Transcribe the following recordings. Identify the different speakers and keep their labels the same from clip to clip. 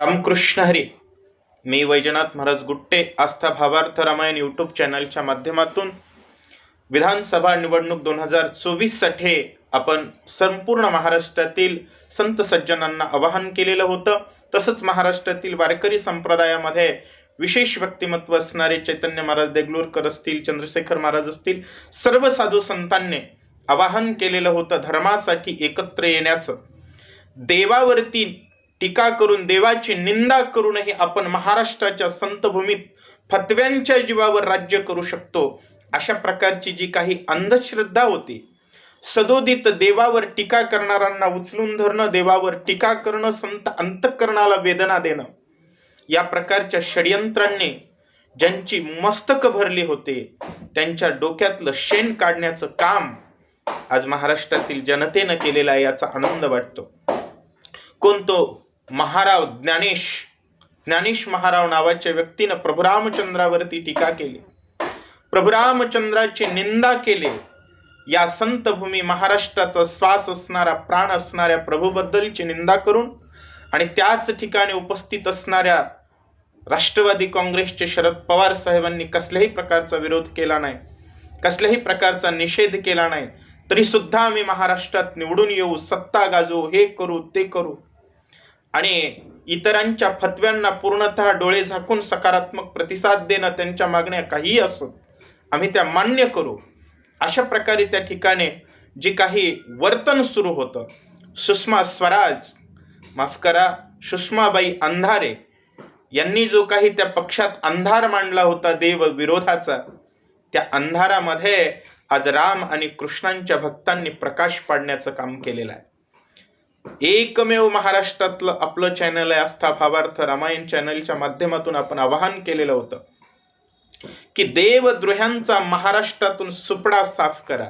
Speaker 1: रामकृष्ण हरी. मी वैजनाथ महाराज गुट्टे आस्था भावार्थ रामायण यूट्यूब चॅनलच्या माध्यमातून विधानसभा निवडणूक दोन हजार चोवीससाठी आपण संपूर्ण महाराष्ट्रातील संत सज्जनांना आवाहन केलेलं होतं. तसंच महाराष्ट्रातील वारकरी संप्रदायामध्ये विशेष व्यक्तिमत्व असणारे चैतन्य महाराज देगलूरकर असतील चंद्रशेखर महाराज असतील सर्व साधू संतांनी आवाहन केलेलं होतं धर्मासाठी एकत्र येण्याचं. देवावरती टीका करून देवाची निंदा करूनही आपण महाराष्ट्राच्या संतभूमीत फतव्यांच्या जीवावर राज्य करू शकतो. अशा प्रकारची जी काही अंधश्रद्धा होती सदोदित देवावर टीका करणाऱ्यांना उचलून धरणं देवावर टीका करणं संत अंतःकरणाला वेदना देणं या प्रकारच्या षडयंत्रांनी ज्यांची मस्तक भरली होते त्यांच्या डोक्यातलं शेण काढण्याचं काम आज महाराष्ट्रातील जनतेनं केलेलं आहे याचा आनंद वाटतो. कोणतो महाराव ज्ञानेश ज्ञानेश महाराव नावाच्या व्यक्तीनं प्रभुरामचंद्रावरती टीका केली. प्रभुरामचंद्राची निंदा केली. या संतभूमी महाराष्ट्राचा श्वास असणारा प्राण असणाऱ्या प्रभूबद्दलची निंदा करून आणि त्याच ठिकाणी उपस्थित असणाऱ्या राष्ट्रवादी काँग्रेसचे शरद पवार साहेबांनी कसल्याही प्रकारचा विरोध केला नाही कसल्याही प्रकारचा निषेध केला नाही. तरी सुद्धा आम्ही महाराष्ट्रात निवडून येऊ सत्ता गाजवू हे करू ते करू. आणि इतरांच्या फतव्यांना पूर्णतः डोळे झाकून सकारात्मक प्रतिसाद देणं त्यांच्या मागण्या काहीही असोत आम्ही त्या मान्य करू. अशा प्रकारे त्या ठिकाणी जे काही वर्तन सुरू होतं सुषमा स्वराज माफ करा सुषमाबाई अंधारे यांनी जो काही त्या पक्षात अंधार मांडला होता देव विरोधाचा त्या अंधारामध्ये आज राम आणि कृष्णांच्या भक्तांनी प्रकाश पाडण्याचं काम केलेलं आहे. एकमेव महाराष्ट्रातलं आपलं चॅनल आहे आस्था भावार्थ रामायण चॅनलच्या माध्यमातून आपण आवाहन केलेलं होतं की देवद्रोह्यांचा महाराष्ट्रातून सुपडा साफ करा.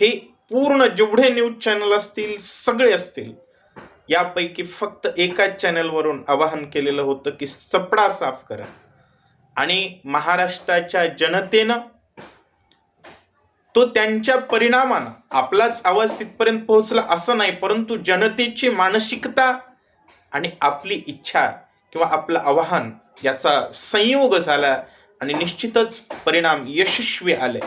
Speaker 1: हे पूर्ण जेवढे न्यूज चॅनल असतील सगळे असतील यापैकी फक्त एकाच चॅनलवरून आवाहन केलेलं होतं की सपडा साफ करा. आणि महाराष्ट्राच्या जनतेनं तो त्यांच्या परिणामानं आपलाच आवाज तिथपर्यंत पोहोचला असं नाही परंतु जनतेची मानसिकता आणि आपली इच्छा किंवा आपलं आवाहन याचा संयोग झाला आणि निश्चितच परिणाम यशस्वी आले.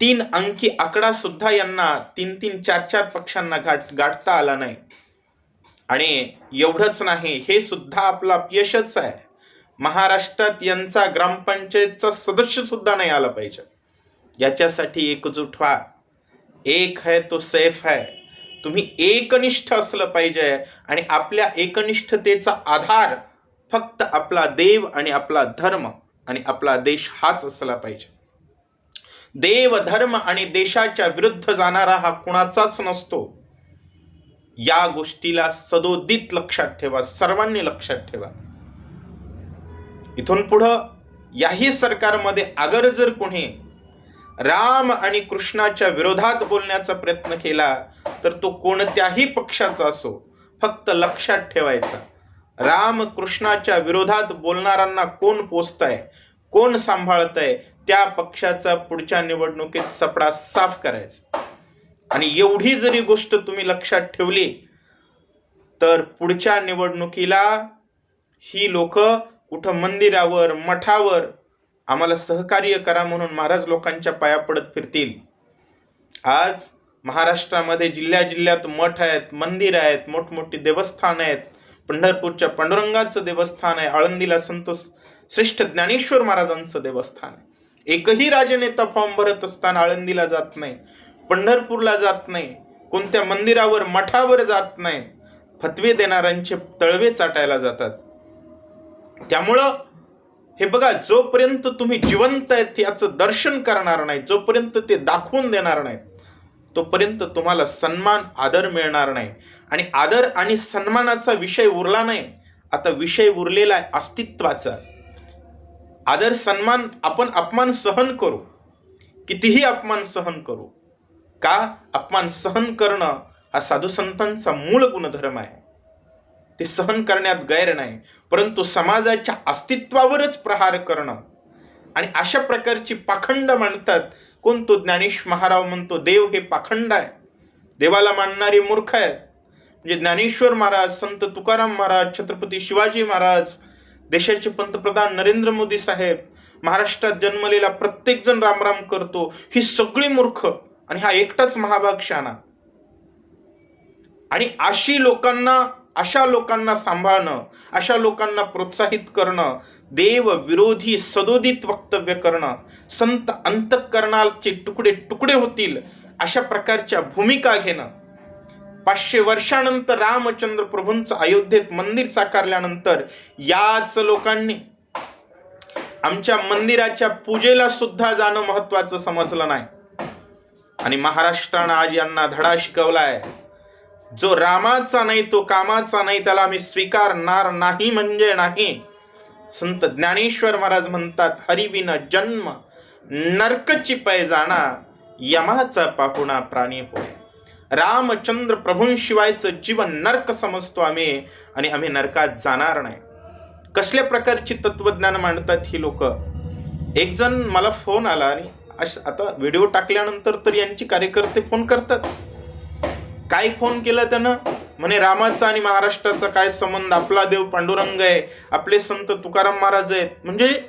Speaker 1: तीन अंकी आकडा सुद्धा यांना तीन तीन चार चार पक्षांना गाठ गाठता आला नाही. आणि एवढंच नाही हे सुद्धा आपलं अपयशच आहे. महाराष्ट्रात यांचा ग्रामपंचायतचा सदस्य सुद्धा नाही आला पाहिजे. याच्यासाठी एकजूट व्हा. एक है तो सेफ है तुम्ही एकनिष्ठ असलं पाहिजे आणि आपल्या एकनिष्ठतेचा आधार फक्त आपला देव आणि आपला धर्म आणि आपला देश हाच असला पाहिजे. देव धर्म आणि देशाच्या विरुद्ध जाणारा हा कुणाचाच नसतो. या गोष्टीला सदोदित लक्षात ठेवा सर्वांनी लक्षात ठेवा. इथून पुढं याही सरकारमध्ये अगर जर कोणी राम आणि कृष्णाच्या विरोधात बोलण्याचा प्रयत्न केला तर तो कोणत्याही पक्षाचा असो फक्त लक्षात ठेवायचा. राम कृष्णाच्या विरोधात बोलणाऱ्यांना कोण पोचतंय कोण सांभाळतंय त्या पक्षाचा पुढच्या निवडणुकीत सपडा साफ करायचा. आणि एवढी जरी गोष्ट तुम्ही लक्षात ठेवली तर पुढच्या निवडणुकीला ही लोक कुठं मंदिरावर मठावर आम्हाला सहकार्य करा म्हणून महाराज लोकांच्या पाया पडत फिरतील. आज महाराष्ट्रामध्ये जिल्ह्या जिल्ह्यात मठ आहेत मंदिर आहेत मोठमोठी देवस्थान आहेत. पंढरपूरच्या पांडुरंगाचं देवस्थान आहे आळंदीला संत श्रेष्ठ ज्ञानेश्वर महाराजांचं देवस्थान आहे. एकही राजनेता फॉर्म भरत असताना आळंदीला जात नाही पंढरपूरला जात नाही कोणत्या मंदिरावर मठावर जात नाही फतवे देणाऱ्यांचे तळवे चाटायला जातात. त्यामुळं हे बघा जोपर्यंत तुम्ही जिवंत आहेत याचं दर्शन करणार नाही जोपर्यंत ते दाखवून देणार नाहीत तोपर्यंत तुम्हाला सन्मान आदर मिळणार नाही. आणि आदर आणि सन्मानाचा विषय उरला नाही आता विषय उरलेला आहे अस्तित्वाचा. आदर सन्मान आपण अपमान सहन करू. कितीही अपमान सहन करू. का? अपमान सहन करणं हा साधू संतांचा मूळ गुणधर्म आहे. ते सहन करण्यात गैर नाही परंतु समाजाच्या अस्तित्वावरच प्रहार करणं. आणि अशा प्रकारची पाखंड मांडतात. कोण तो ज्ञानेश महाराव म्हणतो देव हे पाखंड आहे. देवाला मानणारी मूर्ख आहेत. म्हणजे ज्ञानेश्वर महाराज संत तुकाराम महाराज छत्रपती शिवाजी महाराज देशाचे पंतप्रधान नरेंद्र मोदी साहेब महाराष्ट्रात जन्मलेला प्रत्येक जण रामराम करतो. ही सगळी मूर्ख आणि हा एकटाच महाभाग शाणा आणि अशी लोकांना अशा लोकांना सांभाळणं अशा लोकांना प्रोत्साहित करणं देव विरोधी सदोदित वक्तव्य करणं संत अंतकरणाचे तुकडे तुकडे होतील अशा प्रकारच्या भूमिका घेणं. पाचशे वर्षानंतर रामचंद्र प्रभूंचं अयोध्येत मंदिर साकारल्यानंतर याच लोकांनी आमच्या मंदिराच्या पूजेला सुद्धा जाणं महत्वाचं समजलं नाही. आणि महाराष्ट्रानं आज यांना धडा शिकवलाय. जो रामाचा नाही तो कामाचा नाही त्याला आम्ही स्वीकारणार नाही म्हणजे नाही. संत ज्ञानेश्वर महाराज म्हणतात हरिविन जन्म नरकची पैजाणा यमाचा पाहुणा प्राणी होय. रामचंद्र प्रभूंशिवायचं जीवन नरक समजतो आम्ही आणि आम्ही नरकात जाणार नाही. कसल्या प्रकारची तत्वज्ञान मांडतात ही लोक? एक जण मला फोन आला आणि अश आता व्हिडिओ टाकल्यानंतर तर यांची कार्यकर्ते फोन करतात. काय फोन केला त्यानं? म्हणे रामाचा आणि महाराष्ट्राचा काय संबंध? आपला देव पांडुरंग आहे. आपले संत तुकाराम महाराज आहेत. म्हणजे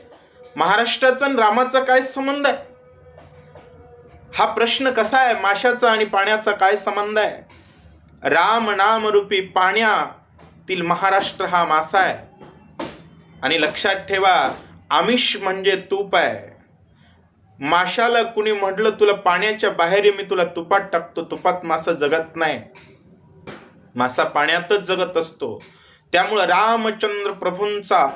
Speaker 1: महाराष्ट्राचा आणि रामाचा काय संबंध आहे? हा प्रश्न कसा आहे? माशाचा आणि पाण्याचा काय संबंध आहे? राम नाम रूपी पाण्यातील महाराष्ट्र हा मासा आहे. आणि लक्षात ठेवा आमिष म्हणजे तूप आहे. माशाला कुणी म्हटलं तुला पाण्याच्या बाहेर मी तुला तुपात टाकतो तुपात मासा जगत नाही. मासा पाण्यातच जगत असतो. त्यामुळं रामचंद्र प्रभूंचा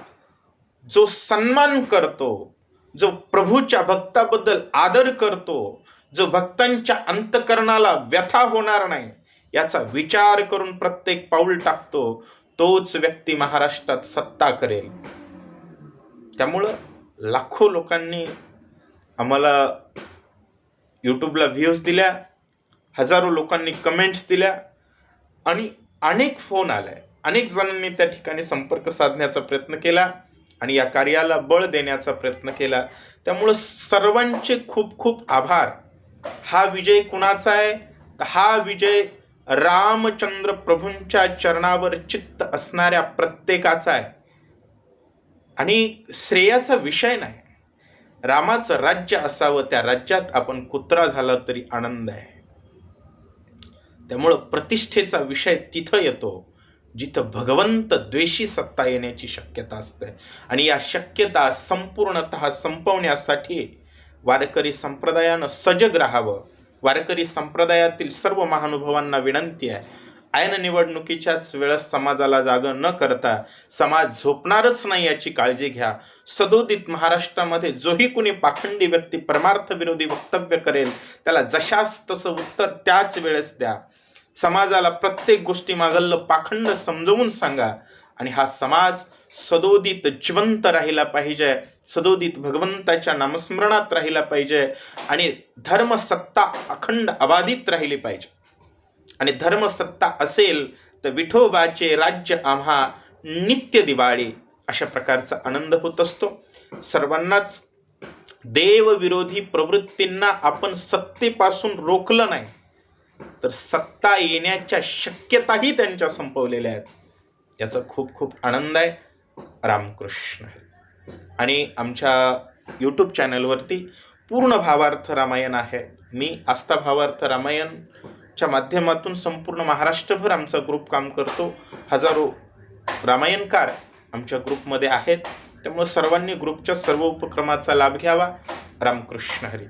Speaker 1: जो सन्मान करतो जो प्रभूच्या भक्ताबद्दल आदर करतो जो भक्तांच्या अंतकरणाला व्यथा होणार नाही याचा विचार करून प्रत्येक पाऊल टाकतो तोच व्यक्ती महाराष्ट्रात सत्ता करेल. त्यामुळं लाखो लोकांनी आम्हाला यूट्यूबला व्ह्यूज दिल्या हजारो लोकांनी कमेंट्स दिल्या आणि अनेक फोन आलाय अनेक जणांनी त्या ठिकाणी संपर्क साधण्याचा प्रयत्न केला आणि या कार्याला बळ देण्याचा प्रयत्न केला. त्यामुळं सर्वांचे खूप खूप आभार. हा विजय कुणाचा आहे? तर हा विजय रामचंद्र प्रभूंच्या चरणावर चित्त असणाऱ्या प्रत्येकाचा आहे. आणि श्रेयाचा विषय नाही. रामाचं राज्य असावं त्या राज्यात आपण कुत्रा झाला तरी आनंद आहे. त्यामुळं प्रतिष्ठेचा विषय तिथं येतो जिथं भगवंत द्वेषी सत्ता येण्याची शक्यता असते. आणि या शक्यता संपूर्णतः संपवण्यासाठी वारकरी संप्रदायानं सजग राहावं. वारकरी संप्रदायातील सर्व महानुभावांना विनंती आहे ऐन निवडणुकीच्याच वेळेस समाजाला जागं न करता समाज झोपणारच नाही याची काळजी घ्या. सदोदित महाराष्ट्रामध्ये जोही कुणी पाखंडी व्यक्ती परमार्थ विरोधी वक्तव्य करेल त्याला जशास तसं उत्तर त्याच वेळेस द्या. समाजाला प्रत्येक गोष्टी मागल्लं पाखंड समजवून सांगा आणि हा समाज सदोदित जिवंत राहिला पाहिजे सदोदित भगवंताच्या नामस्मरणात राहिला पाहिजे आणि धर्मसत्ता अखंड अबाधित राहिली पाहिजे. आणि धर्मसत्ता असेल तर विठोबाचे राज्य आम्हा नित्य दिवाळी अशा प्रकारचा आनंद होत असतो. सर्वांनाच देवविरोधी प्रवृत्तींना आपण सत्तेपासून रोखलं नाही तर सत्ता येण्याच्या शक्यताही त्यांच्या संपवलेल्या आहेत. याचा खूप खूप आनंद आहे. रामकृष्ण. आणि आमच्या यूट्यूब चॅनलवरती पूर्ण भावार्थ रामायण आहे. मी आस्था भावार्थ रामायण च्या माध्यमातून संपूर्ण महाराष्ट्रभर आमचा ग्रुप काम करतो. हजारो रामायणकार आमच्या ग्रुपमध्ये आहेत. त्यामुळे सर्वांनी ग्रुपच्या सर्व उपक्रमाचा लाभ घ्यावा. रामकृष्ण हरी.